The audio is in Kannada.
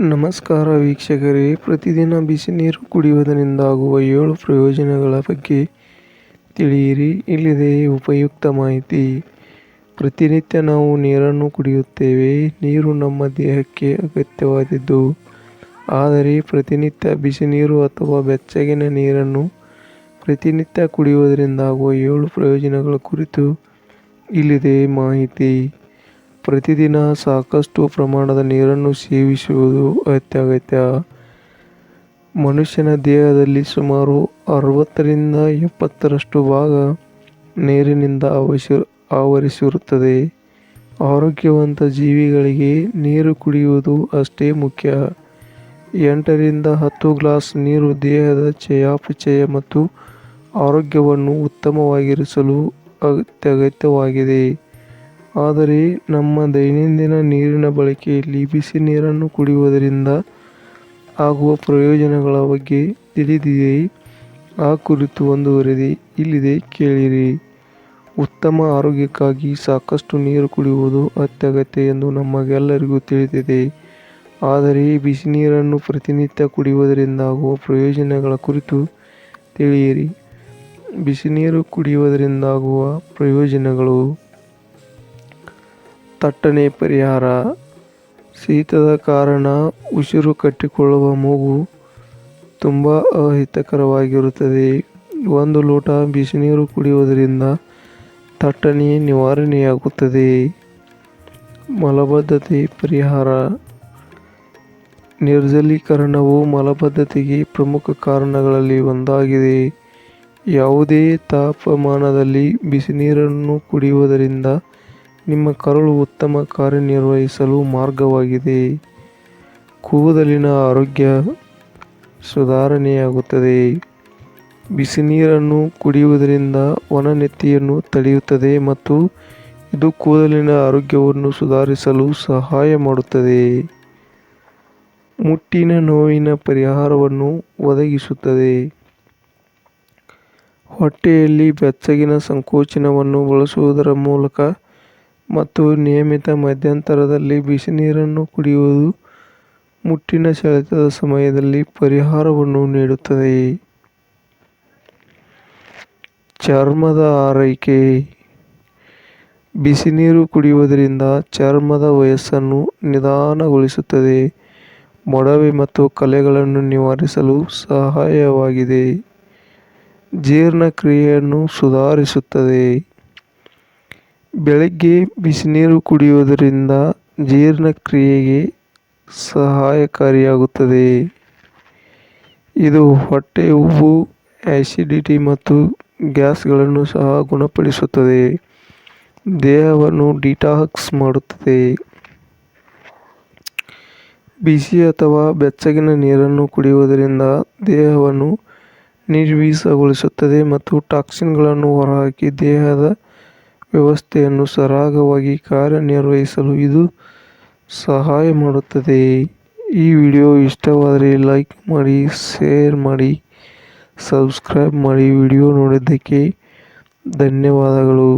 ನಮಸ್ಕಾರ ವೀಕ್ಷಕರೇ. ಪ್ರತಿದಿನ ಬಿಸಿ ನೀರು ಕುಡಿಯುವುದರಿಂದ ಆಗುವ ಏಳು ಪ್ರಯೋಜನಗಳ ಬಗ್ಗೆ ತಿಳಿಯಿರಿ. ಇಲ್ಲಿದೆ ಉಪಯುಕ್ತ ಮಾಹಿತಿ. ಪ್ರತಿನಿತ್ಯ ನಾವು ನೀರನ್ನು ಕುಡಿಯುತ್ತೇವೆ. ನೀರು ನಮ್ಮ ದೇಹಕ್ಕೆ ಅಗತ್ಯವಾದದ್ದು. ಆದರೆ ಪ್ರತಿನಿತ್ಯ ಬಿಸಿ ನೀರು ಅಥವಾ ಬೆಚ್ಚಗಿನ ನೀರನ್ನು ಪ್ರತಿನಿತ್ಯ ಕುಡಿಯುವುದರಿಂದಾಗುವ ಏಳು ಪ್ರಯೋಜನಗಳ ಕುರಿತು ಇಲ್ಲಿದೆ ಮಾಹಿತಿ. ಪ್ರತಿದಿನ ಸಾಕಷ್ಟು ಪ್ರಮಾಣದ ನೀರನ್ನು ಸೇವಿಸುವುದು ಅತ್ಯಗತ್ಯ ಮನುಷ್ಯನ ದೇಹದಲ್ಲಿ ಸುಮಾರು ಅರವತ್ತರಿಂದ ಎಪ್ಪತ್ತರಷ್ಟು ಭಾಗ ನೀರಿನಿಂದ ಅವಶ್ಯ ಆವರಿಸಿರುತ್ತದೆ. ಆರೋಗ್ಯವಂತ ಜೀವಿಗಳಿಗೆ ನೀರು ಕುಡಿಯುವುದು ಅಷ್ಟೇ ಮುಖ್ಯ. ಎಂಟರಿಂದ ಹತ್ತು ಗ್ಲಾಸ್ ನೀರು ದೇಹದ ಚಯಾಪಚಯ ಮತ್ತು ಆರೋಗ್ಯವನ್ನು ಉತ್ತಮವಾಗಿರಿಸಲು ಅತ್ಯಗತ್ಯವಾಗಿದೆ ಆದರೆ ನಮ್ಮ ದೈನಂದಿನ ನೀರಿನ ಬಳಕೆಯಲ್ಲಿ ಬಿಸಿ ನೀರನ್ನು ಕುಡಿಯುವುದರಿಂದ ಆಗುವ ಪ್ರಯೋಜನಗಳ ಬಗ್ಗೆ ತಿಳಿದಿದೆ. ಆ ಕುರಿತು ಒಂದು ವರದಿ ಇಲ್ಲಿದೆ ಕೇಳಿರಿ. ಉತ್ತಮ ಆರೋಗ್ಯಕ್ಕಾಗಿ ಸಾಕಷ್ಟು ನೀರು ಕುಡಿಯುವುದು ಅತ್ಯಗತ್ಯ ಎಂದು ನಮಗೆಲ್ಲರಿಗೂ ತಿಳಿದಿದೆ. ಆದರೆ ಬಿಸಿ ನೀರನ್ನು ಪ್ರತಿನಿತ್ಯ ಕುಡಿಯುವುದರಿಂದಾಗುವ ಪ್ರಯೋಜನಗಳ ಕುರಿತು ತಿಳಿಯಿರಿ. ಬಿಸಿ ನೀರು ಕುಡಿಯುವುದರಿಂದಾಗುವ ಪ್ರಯೋಜನಗಳು ತಟ್ಟನೆ ಪರಿಹಾರ. ಶೀತದ ಕಾರಣ ಉಸಿರು ಕಟ್ಟಿಕೊಳ್ಳುವ ಮೂಗು ತುಂಬ ಅಹಿತಕರವಾಗಿರುತ್ತದೆ. ಒಂದು ಲೋಟ ಬಿಸಿನೀರು ಕುಡಿಯುವುದರಿಂದ ತಟ್ಟನೆ ನಿವಾರಣೆಯಾಗುತ್ತದೆ. ಮಲಬದ್ಧತೆ ಪರಿಹಾರ. ನಿರ್ಜಲೀಕರಣವು ಮಲಬದ್ಧತೆಗೆ ಪ್ರಮುಖ ಕಾರಣಗಳಲ್ಲಿ ಒಂದಾಗಿದೆ. ಯಾವುದೇ ತಾಪಮಾನದಲ್ಲಿ ಬಿಸಿನೀರನ್ನು ಕುಡಿಯುವುದರಿಂದ ನಿಮ್ಮ ಕರುಳು ಉತ್ತಮ ಕಾರ್ಯನಿರ್ವಹಿಸಲು ಮಾರ್ಗವಾಗಿದೆ. ಕೂದಲಿನ ಆರೋಗ್ಯ ಸುಧಾರಣೆಯಾಗುತ್ತದೆ. ಬಿಸಿ ನೀರನ್ನು ಕುಡಿಯುವುದರಿಂದ ಒಣನೆತ್ತಿಯನ್ನು ತಡೆಯುತ್ತದೆ ಮತ್ತು ಇದು ಕೂದಲಿನ ಆರೋಗ್ಯವನ್ನು ಸುಧಾರಿಸಲು ಸಹಾಯ ಮಾಡುತ್ತದೆ. ಮುಟ್ಟಿನ ನೋವಿನ ಪರಿಹಾರವನ್ನು ಒದಗಿಸುತ್ತದೆ. ಹೊಟ್ಟೆಯಲ್ಲಿ ಬೆಚ್ಚಗಿನ ಸಂಕೋಚನವನ್ನು ಬಳಸುವುದರ ಮೂಲಕ ಮತ್ತು ನಿಯಮಿತ ಮಧ್ಯಂತರದಲ್ಲಿ ಬಿಸಿನೀರನ್ನು ಕುಡಿಯುವುದು ಮುಟ್ಟಿನ ಸೆಳೆತದ ಸಮಯದಲ್ಲಿ ಪರಿಹಾರವನ್ನು ನೀಡುತ್ತದೆ. ಚರ್ಮದ ಆರೈಕೆ. ಬಿಸಿನೀರು ಕುಡಿಯುವುದರಿಂದ ಚರ್ಮದ ವಯಸ್ಸನ್ನು ನಿಧಾನಗೊಳಿಸುತ್ತದೆ. ಮೊಡವೆ ಮತ್ತು ಕಲೆಗಳನ್ನು ನಿವಾರಿಸಲು ಸಹಾಯವಾಗಿದೆ. ಜೀರ್ಣಕ್ರಿಯೆಯನ್ನು ಸುಧಾರಿಸುತ್ತದೆ. ಬೆಳಗ್ಗೆ ಬಿಸಿನೀರು ಕುಡಿಯುವುದರಿಂದ ಜೀರ್ಣಕ್ರಿಯೆಗೆ ಸಹಾಯಕಾರಿಯಾಗುತ್ತದೆ. ಇದು ಹೊಟ್ಟೆ ಉಬ್ಬು ಆಸಿಡಿಟಿ ಮತ್ತು ಗ್ಯಾಸ್ಗಳನ್ನು ಸಹ ಗುಣಪಡಿಸುತ್ತದೆ. ದೇಹವನ್ನು ಡಿಟಾಕ್ಸ್ ಮಾಡುತ್ತದೆ. ಬಿಸಿ ಅಥವಾ ಬೆಚ್ಚಗಿನ ನೀರನ್ನು ಕುಡಿಯುವುದರಿಂದ ದೇಹವನ್ನು ನಿರ್ವೀಸಗೊಳಿಸುತ್ತದೆ ಮತ್ತು ಟಾಕ್ಸಿನ್ಗಳನ್ನು ಹೊರಹಾಕಿ ದೇಹದ ವ್ಯವಸ್ಥೆಯನ್ನು ಸರಾಗವಾಗಿ ಕಾರ್ಯನಿರ್ವಹಿಸಲು ಇದು ಸಹಾಯ ಮಾಡುತ್ತದೆ. ಈ ವಿಡಿಯೋ ಇಷ್ಟವಾದರೆ ಲೈಕ್ ಮಾಡಿ, ಶೇರ್ ಮಾಡಿ, ಸಬ್ಸ್ಕ್ರೈಬ್ ಮಾಡಿ. ವಿಡಿಯೋ ನೋಡಿದ್ದಕ್ಕೆ ಧನ್ಯವಾದಗಳು.